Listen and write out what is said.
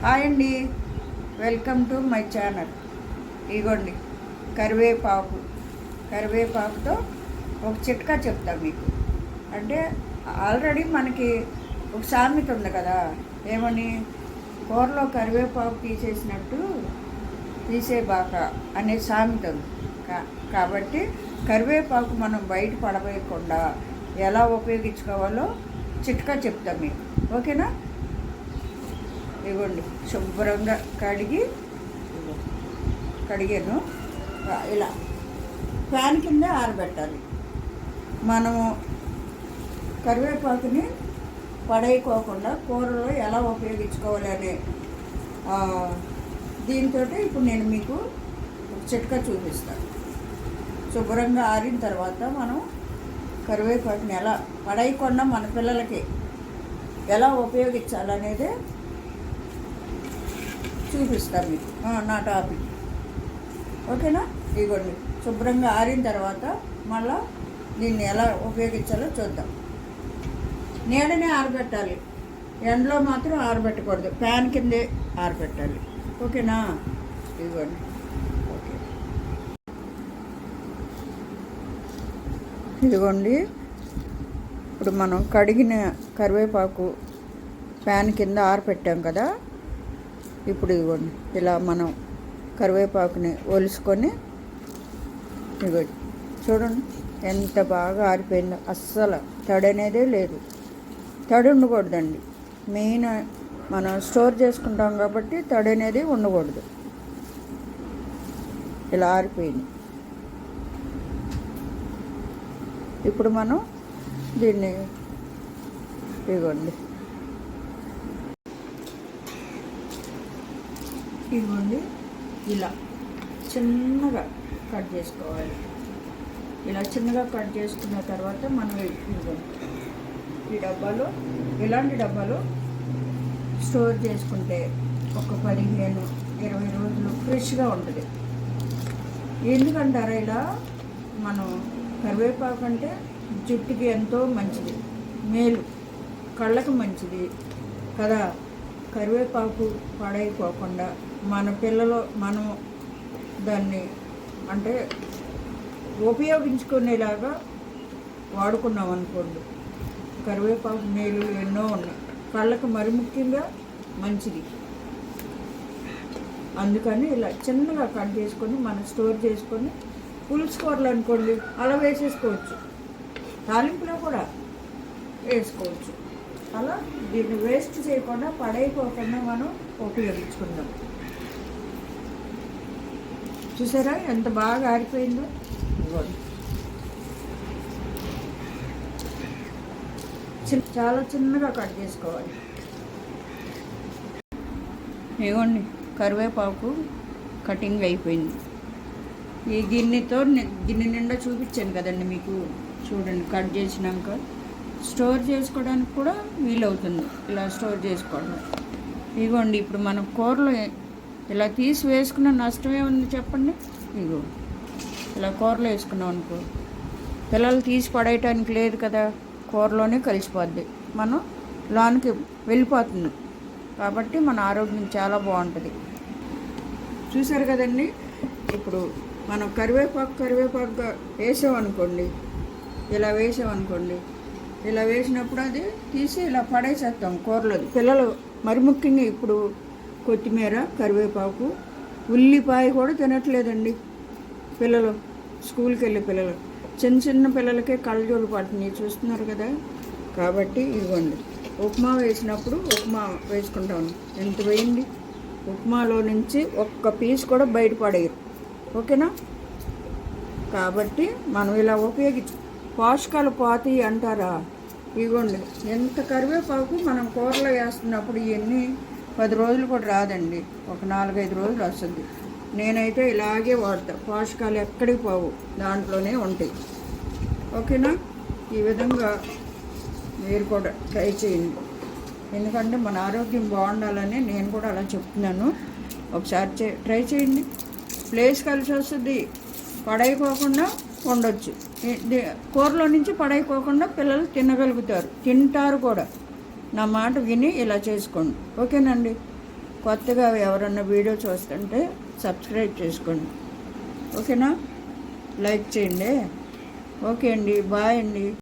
Hi అండి. Welcome to my channel. ఇగోండి కరివేపాకు. కరివేపాకుతో ఒక చిట్కా చెప్తా మీకు. అంటే ఆల్రెడీ మనకి ఒక సామెత ఉంది కదా ఏమని? కూరలో కరివేపాకు తీసేసినట్టు తీసేబాక అనే సామెత ఉంది. కాబట్టి కరివేపాకు మనం బయట పడవేయకుండా ఎలా ఉపయోగించుకోవాలో చిట్కా చెప్తాం మీకు. ఓకేనా? ఇవ్వండి శుభ్రంగా కడిగి కడిగాను. ఇలా. ఫ్యాన్ కింద ఆరబెట్టాలి. మనము కరివేపాకుని పడేయకోకుండా కూరలో ఎలా ఉపయోగించుకోవాలి అనే దీంతో ఇప్పుడు నేను మీకు ఒక చిట్కా చూపిస్తాను. శుభ్రంగా ఆరిన తర్వాత మనం కరివేపాకుని ఎలా పడేయకుండా మన పిల్లలకి ఎలా ఉపయోగించాలనేదే చూపిస్తాను మీకు. నా టాపిక్. ఓకేనా? ఇదిగోండి శుభ్రంగా ఆరిన తర్వాత మళ్ళా దీన్ని ఎలా ఉపయోగించాలో చూద్దాం. నీడనే ఆరబెట్టాలి. ఎండలో మాత్రం ఆరబెట్టకూడదు. ఫ్యాన్ కిందే ఆరబెట్టాలి. ఓకేనా? ఇదిగోండి ఓకే. ఇదిగోండి. ఇప్పుడు మనం కడిగిన కరివేపాకు ఫ్యాన్ కింద ఆరపెట్టాం కదా? ఇప్పుడు ఇవ్వండి. ఇలా మనం కరివేపాకుని ఒలుసుకొని ఇవ్వండి చూడండి ఎంత బాగా ఆరిపోయిందో. అస్సలు తడి అనేదే లేదు. తడి ఉండకూడదండి. మెయిన్ మనం స్టోర్ చేసుకుంటాం కాబట్టి తడి అనేది ఉండకూడదు. ఇలా ఆరిపోయింది. ఇప్పుడు మనం దీన్ని ఇవ్వండి. ఇదిగోండి. ఇలా చిన్నగా కట్ చేసుకోవాలి. ఇలా చిన్నగా కట్ చేసుకున్న తర్వాత మనం ఇదిగోండి. ఈ డబ్బాలో ఇలాంటి డబ్బాలో స్టోర్ చేసుకుంటే ఒక పదిహేను ఇరవై రోజులు ఫ్రెష్గా ఉంటుంది. ఎందుకంటారా ఇలా? మనం కరివేపాకు అంటే జుట్టుకి ఎంతో మంచిది. మేలు. కళ్ళకు మంచిది కదా. కరివేపాకు పాడైపోకుండా మన పిల్లలు మనం దాన్ని అంటే ఉపయోగించుకునేలాగా వాడుకున్నాం అనుకోండి. కరివేపాకు నీళ్ళు ఎన్నో ఉన్నాయి. కళ్ళకు మరి ముఖ్యంగా మంచిది. అందుకని ఇలా చిన్నగా కట్ చేసుకొని మనం స్టోర్ చేసుకొని పులుసు కూరలు అనుకోండి అలా వేసేసుకోవచ్చు. తాలింపులో కూడా వేసుకోవచ్చు. అలా దీన్ని వేస్ట్ చేయకుండా పడైపోకుండా మనం ఉపయోగించుకుందాం. చూసారా? ఎంత బాగా ఆరిపోయిందో. చాలా చిన్నగా కట్ చేసుకోవాలి. ఇవ్వండి కరివేపాకు కటింగ్ అయిపోయింది. ఈ గిన్నెతో గిన్నె నిండా చూపించాను కదండి మీకు. చూడండి కట్ చేసినాక. స్టోర్ చేసుకోవడానికి కూడా వీలవుతుంది ఇలా స్టోర్ చేసుకోవడం. ఇదిగోండి ఇప్పుడు మనం కూరలో ఇలా తీసి వేసుకున్న నష్టమే ఉంది చెప్పండి. ఇగో ఇలా కూరలో వేసుకున్నాం అనుకో. పిల్లలు తీసి పడేయటానికి లేదు కదా కూరలోనే కలిసిపోద్ది. మనం లోనికి వెళ్ళిపోతుంది కాబట్టి మన ఆరోగ్యం చాలా బాగుంటుంది. చూసారు కదండి? ఇప్పుడు మనం కరివేపాకు కరివేపాకుగా వేసామనుకోండి ఇలా వేసామనుకోండి ఇలా వేసినప్పుడు అది తీసి ఇలా పడేసేస్తాం కూరలో. పిల్లలు మరి ముఖ్యంగా ఇప్పుడు కొత్తిమీర కరివేపాకు ఉల్లిపాయ కూడా తినట్లేదండి పిల్లలు స్కూల్కి వెళ్ళే పిల్లలు. చిన్న చిన్న పిల్లలకే కళ్ళజోడు పడుతున్నాయి చూస్తున్నారు కదా. కాబట్టి ఇదిగోండి ఉప్మా వేసినప్పుడు ఉప్మా వేసుకుంటాం ఎంత వేయండి? ఉప్మాలో నుంచి ఒక్క పీస్ కూడా బయటపడేయరు ఓకేనా? కాబట్టి మనం ఇలా ఉపయోగించు పోషకాలు పోతాయి అంటారా? ఇగోండి ఎంత కరివేపాకు మనం కూరలో వేస్తున్నప్పుడు ఇవన్నీ పది రోజులు కూడా రాదండి. ఒక నాలుగైదు రోజులు వస్తుంది. నేనైతే ఇలాగే వాడతా. పోషకాలు ఎక్కడికి పోవు. దాంట్లోనే ఉంటాయి. ఓకేనా? ఈ విధంగా మీరు కూడా ట్రై చేయండి. ఎందుకంటే మన ఆరోగ్యం బాగుండాలని నేను కూడా అలా చెప్తున్నాను. ఒకసారి చే ట్రై చేయండి. ప్లేస్ కలిసి వస్తుంది. పడైపోకుండా ఉండొచ్చు. కూరలో నుంచి పడైపోకుండా పిల్లలు తినగలుగుతారు. తింటారు కూడా. నా మాట విని ఇలా చేసుకోండి. ఓకేనండి? కొత్తగా ఎవరన్నా వీడియో చూస్తుంటే సబ్స్క్రైబ్ చేసుకోండి. ఓకేనా? లైక్ చేయండి. ఓకే అండి. బాయ్ అండి.